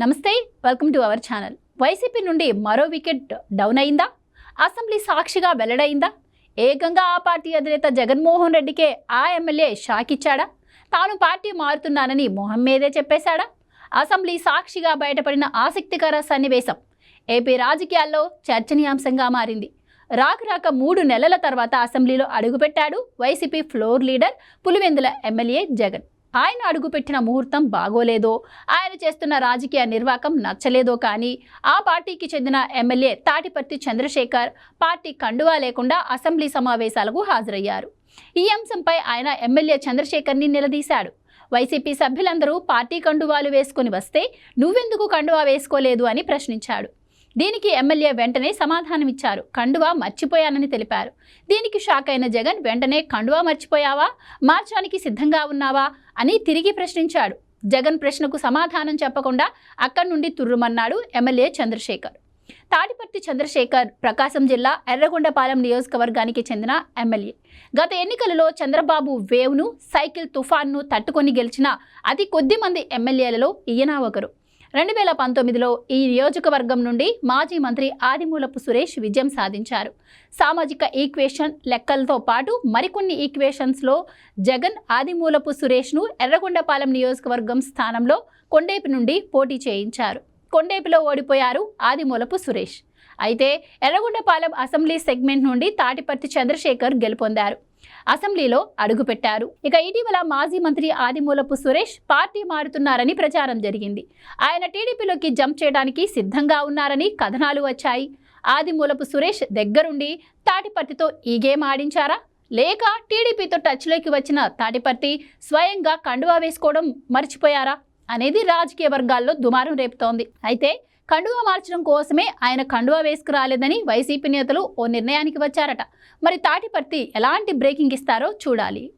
నమస్తే welcome to our channel YCP నుండి మరో వికెట్ డౌన్ అయిందా? అసెంబ్లీ సాక్షిగా వెల్లడైందా ఏకంగా ఆ పార్టీ అధినేత జగన్మోహన్ రెడ్డికే ఆ ఎమ్మెల్యే షాక్ ఇచ్చాడా? తాను పార్టీ మారుతున్నానని మొహం మీదే చెప్పేశాడా? అసెంబ్లీ సాక్షిగా బయటపడిన ఆసక్తికర సన్నివేశం ఏపీ రాజకీయాల్లో చర్చనీయాంశంగా మారింది. రాకరాక మూడు నెలల తర్వాత అసెంబ్లీలో అడుగుపెట్టాడు YCP floor leader Pulivendula MLA Jagan. ఆయన అడుగుపెట్టిన ముహూర్తం బాగోలేదో ఆయన చేస్తున్న రాజకీయ నిర్వాకం నచ్చలేదో కానీ ఆ పార్టీకి చెందిన ఎమ్మెల్యే తాటిపర్తి చంద్రశేఖర్ పార్టీ కండువా లేకుండా అసెంబ్లీ సమావేశాలకు హాజరయ్యారు. ఈ అంశంపై ఆయన ఎమ్మెల్యే చంద్రశేఖర్ని నిలదీశాడు. వైసీపీ సభ్యులందరూ పార్టీ కండువాలు వేసుకుని వస్తే నువ్వెందుకు కండువా వేసుకోలేదు? అని ప్రశ్నించాడు. దీనికి ఎమ్మెల్యే వెంటనే సమాధానమిచ్చారు. కండువా మర్చిపోయానని తెలిపారు. దీనికి షాక్ అయిన జగన్ వెంటనే కండువా మర్చిపోయావా? మార్చడానికి సిద్ధంగా ఉన్నావా? అని తిరిగి ప్రశ్నించాడు. జగన్ ప్రశ్నకు సమాధానం చెప్పకుండా అక్కడి నుండి తుర్రుమన్నాడు ఎమ్మెల్యే చంద్రశేఖర్. తాటిపర్తి చంద్రశేఖర్ ప్రకాశం జిల్లా ఎర్రగొండపాలెం నియోజకవర్గానికి చెందిన ఎమ్మెల్యే. గత ఎన్నికలలో చంద్రబాబు వేవ్ను సైకిల్ తుఫాన్ను తట్టుకొని గెలిచిన అతి కొద్ది మంది ఎమ్మెల్యేలలో ఈయన ఒకరు. రెండు వేల పంతొమ్మిదిలో ఈ నియోజకవర్గం నుండి మాజీ మంత్రి ఆదిమూలపు సురేష్ విజయం సాధించారు. సామాజిక ఈక్వేషన్ లెక్కలతో పాటు మరికొన్ని ఈక్వేషన్స్లో జగన్ ఆదిమూలపు సురేష్ను ఎర్రగొండపాలెం నియోజకవర్గం స్థానంలో కొండేపి నుండి పోటీ చేయించారు. కొండేపిలో ఓడిపోయారు ఆదిమూలపు సురేష్. అయితే ఎర్రగొండపాలెం అసెంబ్లీ సెగ్మెంట్ నుండి తాటిపర్తి చంద్రశేఖర్ గెలుపొందారు. అసెంబ్లీలో అడుగుపెట్టారు. ఇక ఇటీవల మాజీ మంత్రి ఆదిమూలపు సురేష్ పార్టీ మారుతున్నారని ప్రచారం జరిగింది. ఆయన టీడీపీలోకి జంప్ చేయడానికి సిద్ధంగా ఉన్నారని కథనాలు వచ్చాయి. ఆదిమూలపు సురేష్ దగ్గరుండి తాటిపర్తితో ఈ గేమ్ ఆడించారా? లేక టీడీపీతో టచ్లోకి వచ్చిన తాటిపర్తి స్వయంగా కండువా వేసుకోవడం మర్చిపోయారా? అనేది రాజకీయ వర్గాల్లో దుమారం రేపుతోంది. అయితే కండువా మార్చడం కోసమే ఆయన కండువా వేసుకురాలేదని వైసీపీ నేతలు ఓ నిర్ణయానికి వచ్చారట. మరి తాటిపర్తి ఎలాంటి బ్రేకింగ్ ఇస్తారో చూడాలి.